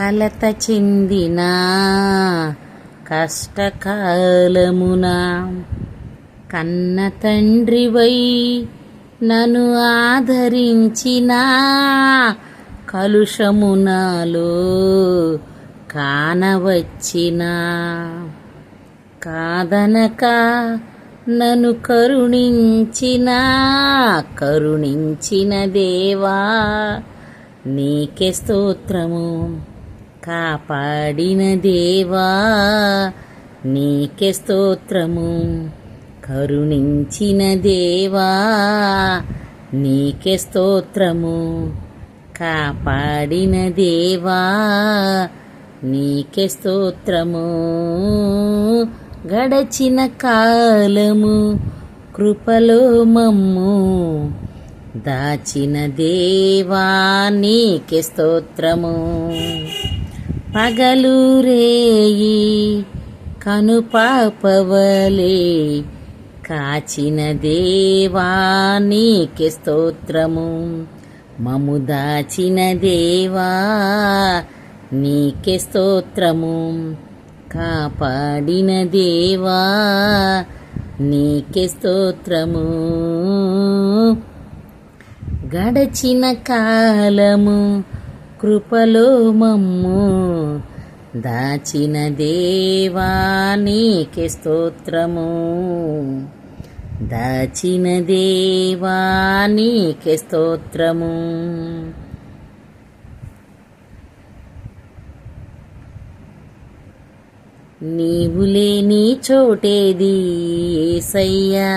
కలత చెందిన? కష్టకాలమున కన్న తండ్రివై నన్ను ఆదరించిన? కలుషమునాలో కానవచ్చిన? కాదనక నన్ను కరుణించిన? కరుణించిన దేవా నీకే స్తోత్రము. కాపాడిన దేవా నీకే స్తోత్రము. కరుణించిన దేవా నీకే స్తోత్రము. కాపాడిన దేవా నీకే స్తోత్రము. గడచిన కాలము కృపలో మమ్ము. దాచిన దేవా నీకే స్తోత్రము. పగలు రేయి కనుపాపవలే కాచిన దేవా నీకే స్తోత్రము. మము దాచిన దేవా నీకే స్తోత్రము. కాపాడిన దేవా నీకే స్తోత్రము. గడచిన కాలము కృపలో మమ్ము. దాచిన దేవా నీకే స్తోత్రము. దాచిన దేవా నీకే స్తోత్రము. నీవు లేని చోటేది ఏసయ్యా.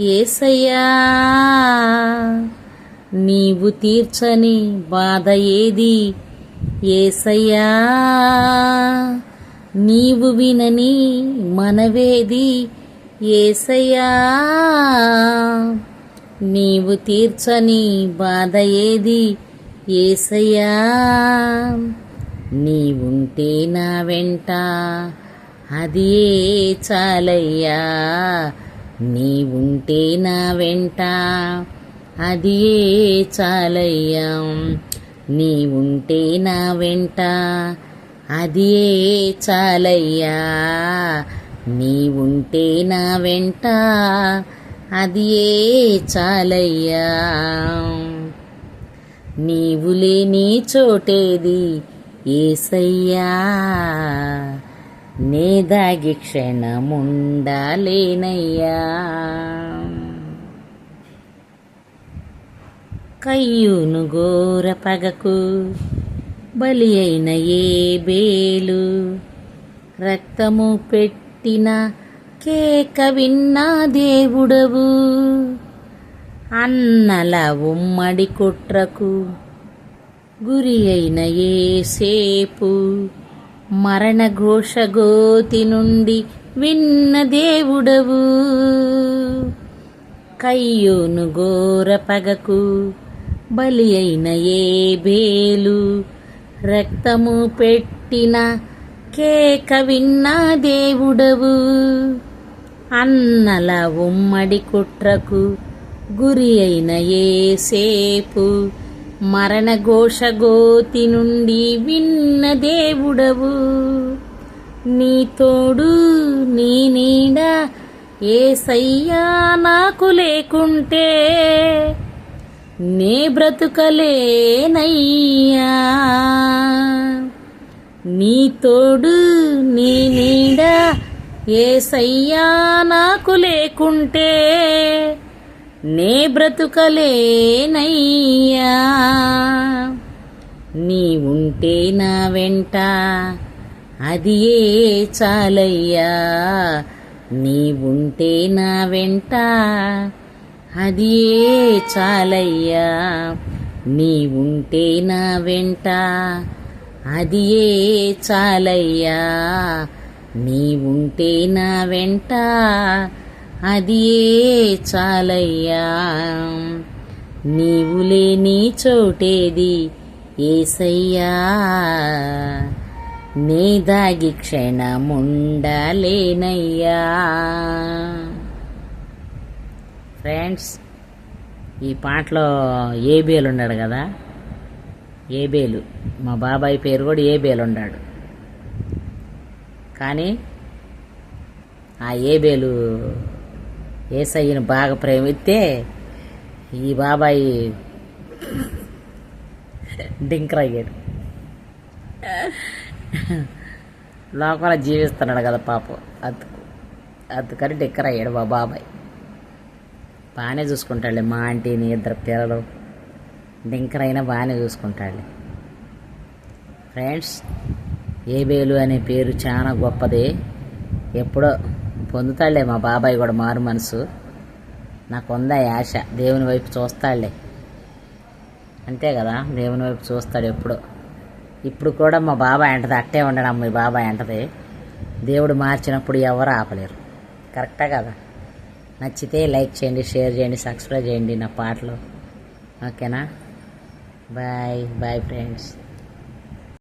ఏసయ్యా నీవు తీర్చని బాధ ఏది? ఏసయ్యా నీవు వినని మనవేది? ఏసయ్యా నీవు తీర్చని బాధ ఏది? ఏసయ్యా నీవుంటే నా వెంట అది ఏ చాలయ్యా? నీ ఉంటే నా వెంట అది ఏ చాలయ్యా? ఉంటే నా వెంట అది ఏ చాలయ్యా? ఉంటే నా వెంట అది ఏ చాలయ్యా? నీవు లేని చోటేది ఏసయ్యా? నీదాగి క్షణముండాలేనయ్యా. కయ్యూను ఘోర పగకు బలి అయిన ఏ బేలు రక్తము పెట్టిన కేక విన్నా దేవుడవు. అన్నల ఉమ్మడి కుట్రకు గురి అయిన ఏసేపు సేపు ఘోషగోతి నుండి విన్న దేవుడవు. కయ్యోను ఘోర పగకు బలి అయిన ఏ బేలు రక్తము పెట్టిన కేక విన్న దేవుడవు. అన్నల ఉమ్మడి కుట్రకు గురి అయిన ఏసేపు సేపు మరణఘోషగోతి నుండి విన్న దేవుడవు. నీ తోడు నీ నీడ ఏసయ్యా నాకు లేకుంటే నే బ్రతుకలేనయ్యా. నీ తోడు నీ నీడ ఏసయ్యా నాకు లేకుంటే నే బ్రతుకలేనయ్యా. నీ ఉంటే నా వెంట అది ఏ చాలయ్యా. నీ ఉంటే నా వెంట అది ఏ చాలయ్యా. నీ ఉంటే నా వెంట అది ఏ చాలయ్యా. నీ ఉంటే నా వెంట అది ఏ చాలయ్యా? నీవు లేని చోటేది ఏసయ్యా? నీ దాగి క్షణముండలేనయ్యా. ఫ్రెండ్స్ ఈ పాటలో ఏబేలు ఉన్నాడు కదా? ఏబేలు. మా బాబాయ్ పేరు కూడా ఏబేలు ఉన్నాడు. కానీ ఆ ఏబేలు ఏసయ్యను బాగా ప్రేమిస్తే ఈ బాబాయి డింకర్ అయ్యాడు లోపల జీవిస్తున్నాడు కదా పాపం. అందుకు అందుకని డింకర్ అయ్యాడు మా బాబాయ్. బాగానే చూసుకుంటాడులే మా ఆంటీని ఇద్దరు పిల్లలు. డింకర్ అయినా బాగానే చూసుకుంటాడులే. ఫ్రెండ్స్ ఏబేలు అనే పేరు చాలా గొప్పది. ఎప్పుడో పొందుతాడులే మా బాబాయ్ కూడా మారు మనసు. నాకు ఉందా ఈ ఆశ? దేవుని వైపు చూస్తాడులే. అంతే కదా దేవుని వైపు చూస్తాడు ఎప్పుడో. ఇప్పుడు కూడా మా బాబాయ్ అంటది అట్టే ఉండడం మీ బాబాయ్ అంటది. దేవుడు మార్చినప్పుడు ఎవరు ఆపలేరు. కరెక్టా కదా? నచ్చితే లైక్ చేయండి షేర్ చేయండి సబ్స్క్రైబ్ చేయండి నా పాటలు. ఓకేనా? Bye bye friends.